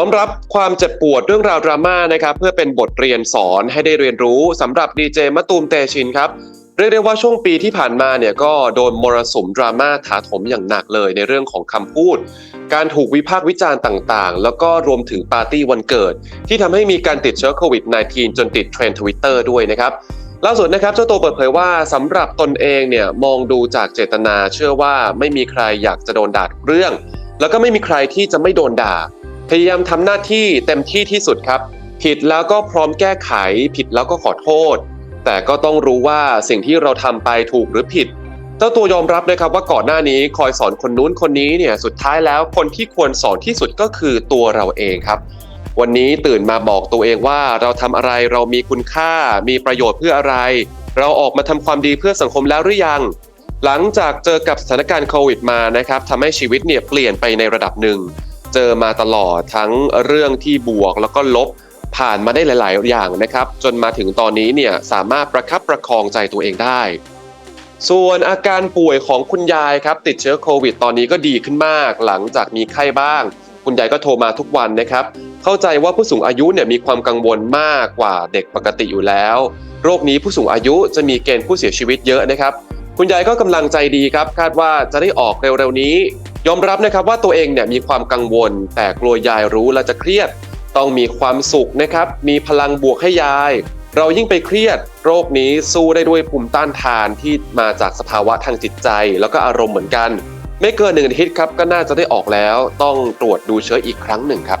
น้อมรับความเจ็บปวดเรื่องราวดราม่านะครับเพื่อเป็นบทเรียนสอนให้ได้เรียนรู้สำหรับดีเจมะตูมเตชินครับเรียกได้ว่าช่วงปีที่ผ่านมาเนี่ยก็โดนมรสุมดราม่าถาโถมอย่างหนักเลยในเรื่องของคำพูด การถูกวิพากษ์วิจารณ์ต่างๆ แล้วก็รวมถึงปาร์ตี้วันเกิด ที่ทำให้มีการติดเชื้อโควิด -19 จนติดเทรนด์ทวิตเตอร์ด้วยนะครับล่าสุดนะครับเจ้าตัวเปิดเผยว่าสำหรับตนเองเนี่ยมองดูจากเจตนาเชื่อว่าไม่มีใครอยากจะโดนด่าเรื่อง แล้วก็ไม่มีใครที่จะไม่โดนด่า พยายามทำหน้าที่เต็มที่ที่สุดครับ ผิดแล้วก็พร้อมแก้ไข ผิดแล้วก็ขอโทษ แต่ก็ต้องรู้ว่าสิ่งที่เราทำไปถูกหรือผิดเจ้าตัวยอมรับนะครับว่าก่อนหน้านี้คอยสอนคนนู้นคนนี้เนี่ยสุดท้ายแล้วคนที่ควรสอนที่สุดก็คือตัวเราเองครับ วันนี้ตื่นมาบอกตัวเองว่าเราทำอะไรเรามีคุณค่า มีประโยชน์เพื่ออะไร เราออกมาทำความดีเพื่อสังคมแล้วหรือยัง หลังจากเจอกับสถานการณ์โควิดมานะครับทำให้ชีวิตเนี่ยเปลี่ยนไปในระดับหนึ่ง เจอมาตลอดทั้งเรื่องที่บวกแล้วก็ลบผ่านมาได้หลาย ๆ อย่างนะครับ จนมาถึงตอนนี้เนี่ยสามารถประคับประคองใจตัวเองได้ ส่วนอาการป่วยของคุณยายครับ ติดเชื้อโควิด ตอนนี้ก็ดีขึ้นมาก หลังจากมีไข้บ้าง คุณยายก็โทรมาทุกวันนะครับ เข้าใจว่าผู้สูงอายุเนี่ยมีความกังวลมากกว่าเด็กปกติอยู่แล้ว โรคนี้ผู้สูงอายุจะมีเกณฑ์ผู้เสียชีวิตเยอะนะครับ คุณยายก็กำลังใจดีครับ คาดว่าจะได้ออกเร็ว ๆ นี้ ยอมรับนะครับว่าตัวเองเนี่ยมีความกังวล แต่กลัวยายรู้และจะเครียด ต้องมีความสุขนะครับ มีพลังบวกให้ยาย เรายิ่งไปเครียด โรคนี้สู้ได้ด้วยภูมิต้านทานที่มาจากสภาวะทางจิตใจ แล้วก็อารมณ์เหมือนกัน ไม่เกินหนึ่งอาทิตย์ครับก็น่าจะได้ออกแล้ว ต้องตรวจดูเชื้ออีกครั้งหนึ่งครับ